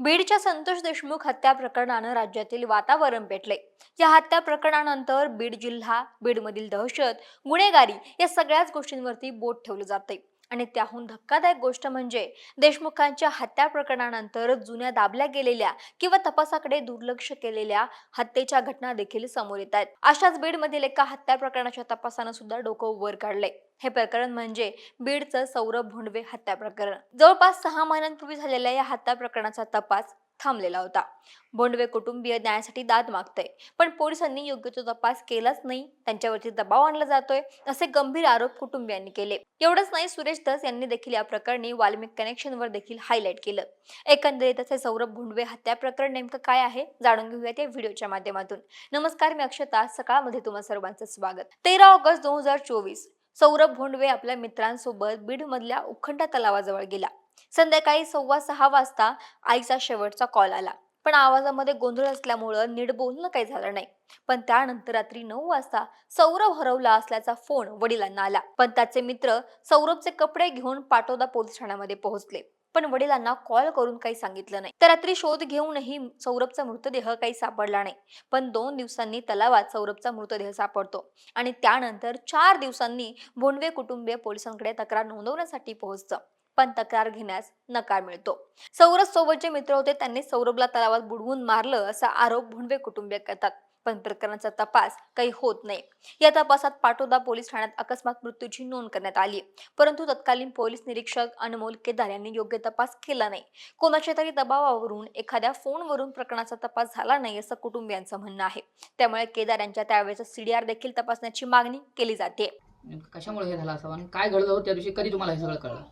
बीडच्या संतोष देशमुख हत्या प्रकरणानं राज्यातील वातावरण पेटले. या हत्या प्रकरणानंतर बीड जिल्हा बीडमधील दहशत गुन्हेगारी या सगळ्याच गोष्टींवरती बोट ठेवलं जाते. आणि त्याहून धक्कादायक गोष्ट म्हणजे देशमुखांच्या हत्या प्रकरणानंतर जुन्या दाबल्या गेलेल्या किंवा तपासाकडे दुर्लक्ष केलेल्या हत्येच्या घटना देखील समोर येत आहेत. अशाच बीडमधील एका हत्या प्रकरणाच्या तपासानं सुद्धा डोकं वर काढले हे प्रकरण म्हणजे बीडचं सौरभ भोंडवे हत्या प्रकरण. जवळपास सहा महिन्यांपूर्वी झालेल्या या हत्या प्रकरणाचा तपास थांबलेला होता. भोंडवे कुटुंबीय न्यायासाठी दाद मागतंय. पण पोलिसांनी योग्य तो तपास केलाच नाही. त्यांच्यावरती दबाव आणला जातोय असे गंभीर आरोप कुटुंबियांनी केले. एवढंच नाही सुरेश दास यांनी देखील या प्रकरणी वाल्मिक कनेक्शनवर देखील हायलाईट केलं. एकंदरीत असे सौरभ भोंडवे हत्या प्रकरण नेमकं काय आहे जाणून घेऊयात या व्हिडिओच्या माध्यमातून. नमस्कार मी अक्षता. सकाळमध्ये तुम्हा सर्वांचं स्वागत. तेरा ऑगस्ट दोन हजार चोवीस. सौरभ भोंडवे आपल्या मित्रांसोबत बीड मधल्या उखंडा तलावाजवळ गेला. संध्याकाळी सव्वा सहा वाजता आईचा शेवटचा कॉल आला. पण आवाजामध्ये गोंधळ असल्यामुळं नीट बोलणं काही झालं नाही. पण त्यानंतर रात्री नऊ वाजता सौरभ हरवला असल्याचा फोन वडिलांना आला. पण त्याचे मित्र सौरभचे कपडे घेऊन पाटोदा पोलीस ठाण्यामध्ये पोहोचले. पण वडिलांना कॉल करून काही सांगितलं नाही. तर रात्री शोध घेऊनही सौरभचा मृतदेह काही सापडला नाही. पण दोन दिवसांनी तलावात सौरभचा मृतदेह सापडतो. आणि त्यानंतर चार दिवसांनी भोंडवे कुटुंबीय पोलिसांकडे तक्रार नोंदवण्यासाठी पोहोचतं. पण तक्रार घेण्यास नकार मिळतो. सौरभ सोबत जे मित्र होते त्यांनी सौरभला तलावात बुडवून मारलं असा आरोप भोंडवे कुटुंबीय करतात. पण प्रकरणाचा तपास काही होत नाही. या तपासात पाटोदा पोलीस ठाण्यात अकस्मात मृत्यूची नोंद करण्यात आली. परंतु तत्कालीन पोलीस निरीक्षक अनमोल केदार यांनी योग्य तपास केला नाही. कोणाच्या तरी दबावावरून एखाद्या फोनवरून प्रकरणाचा तपास झाला नाही असं कुटुंबियांचं म्हणणं आहे. त्यामुळे केदार यांच्या त्यावेळेचा सीडीआर देखील तपासण्याची मागणी केली जाते. कशामुळे हे झालं असावं आणि काय घडलं त्या दिवशी कधी तुम्हाला हे सगळं कळलं?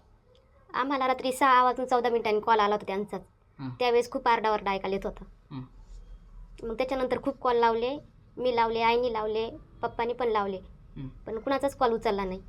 आम्हाला रात्री सहा वाजून चौदा मिनिटांनी कॉल आला होता त्यांचाच. हं. त्यावेळेस खूप आरडाओरडा ऐकायला येत होता. हं. मग त्याच्यानंतर खूप कॉल लावले. मी लावले आईनी लावले पप्पानी पण लावले. हं. पण कुणाचाच कॉल उचलला नाही.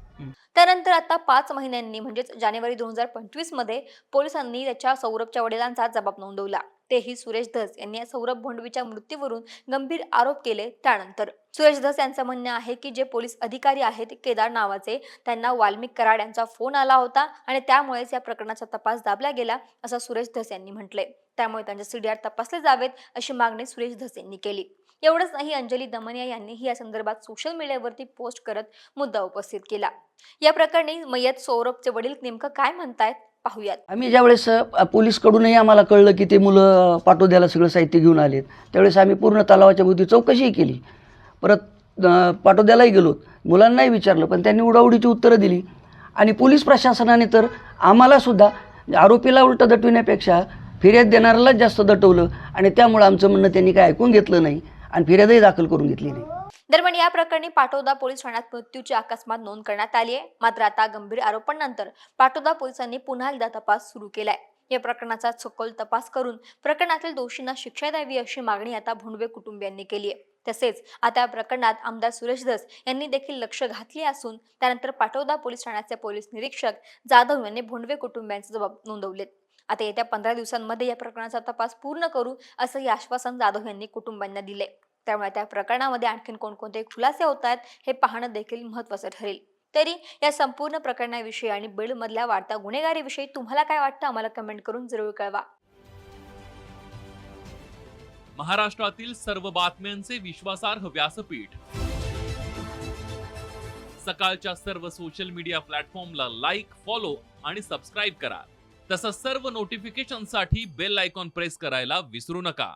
त्यानंतर आता पाच महिन्यांनी म्हणजेच जानेवारी दोन हजार पंचवीसमध्ये पोलिसांनी त्याच्या सौरभच्या वडिलांचा जबाब नोंदवला. तेही सुरेश धस यांनी सौरभ भोंडवीच्या मृत्यूवरून गंभीर आरोप केले त्यानंतर. सुरेश धस यांचं म्हणणं आहे की जे पोलीस अधिकारी आहेत केदार नावाचे त्यांना वाल्मिक कराड यांचा फोन आला होता आणि त्यामुळेच या प्रकरणाचा तपास दाबला गेला असं सुरेश धस यांनी म्हटले त्यामुळे त्यांचे सीडीआर तपासले जावेत अशी मागणी सुरेश धस यांनी केली. एवढंच नाही अंजली दमनिया यांनीही या संदर्भात सोशल मीडियावरती पोस्ट करत मुद्दा उपस्थित केला. या प्रकरणी मयत सौरभचे वडील नेमकं काय म्हणतायत? पाहूयात. आम्ही ज्यावेळेस अ, पोलीसकडूनही आम्हाला कळलं की ते मुलं पाटोद्याला सगळं साहित्य घेऊन आलेत त्यावेळेस आम्ही पूर्ण तलावाच्या भोवती चौकशीही केली. परत अ, पाटोद्यालाही गेलो. मुलांनाही विचारलं पण त्यांनी उडाउडीची उत्तरं दिली. आणि पोलीस प्रशासनाने तर आम्हालासुद्धा आरोपीला उलटं दटविण्यापेक्षा फिर्याद देणाऱ्यालाच जास्त दटवलं. आणि त्यामुळं आमचं म्हणणं त्यांनी काय ऐकून घेतलं नाही आणि फिर्यादही दाखल करून घेतली नाही. दरम्यान या प्रकरणी पाटोदा पोलीस ठाण्यात मृत्यूची अकस्मात नोंद करण्यात आली आहे. मात्र आता गंभीर आरोपांनंतर पाटोदा पोलिसांनी पुन्हा एकदा तपास सुरू केलाय. या प्रकरणाचा सखोल तपास करून प्रकरणातील दोषींना शिक्षा द्यावी अशी मागणी आता भोंडवे कुटुंबियांनी केली आहे. तसेच आता या प्रकरणात आमदार सुरेश धस यांनी देखील लक्ष घातले असून त्यानंतर पाटोदा पोलीस ठाण्याचे पोलीस निरीक्षक जाधव यांनी भोंडवे कुटुंबियांचे जबाब नोंदवलेत आता येत्या पंधरा दिवसांमध्ये या प्रकरणाचा तपास पूर्ण करू असंही आश्वासन जाधव यांनी कुटुंबांना दिले त्यामुळे त्या प्रकरणामध्ये आणखीन कोणकोणते खुलासे होत आहेत हे पाहणं देखील महत्वाचं ठरेल. तरी या संपूर्ण प्रकरणाविषयी आणि बीडमधल्या वाढत्या गुन्हेगारीविषयी तुम्हाला काय वाटतं? आम्हाला कमेंट करून जरूर कळवा. महाराष्ट्रातील सर्व बातम्यांचे विश्वासार्ह व्यासपीठ. सकाळच्या सर्व सोशल मीडिया प्लॅटफॉर्मला लाईक फॉलो आणि सबस्क्राईब करा. तसंच सर्व नोटिफिकेशनसाठी बेल आयकॉन प्रेस करायला विसरू नका.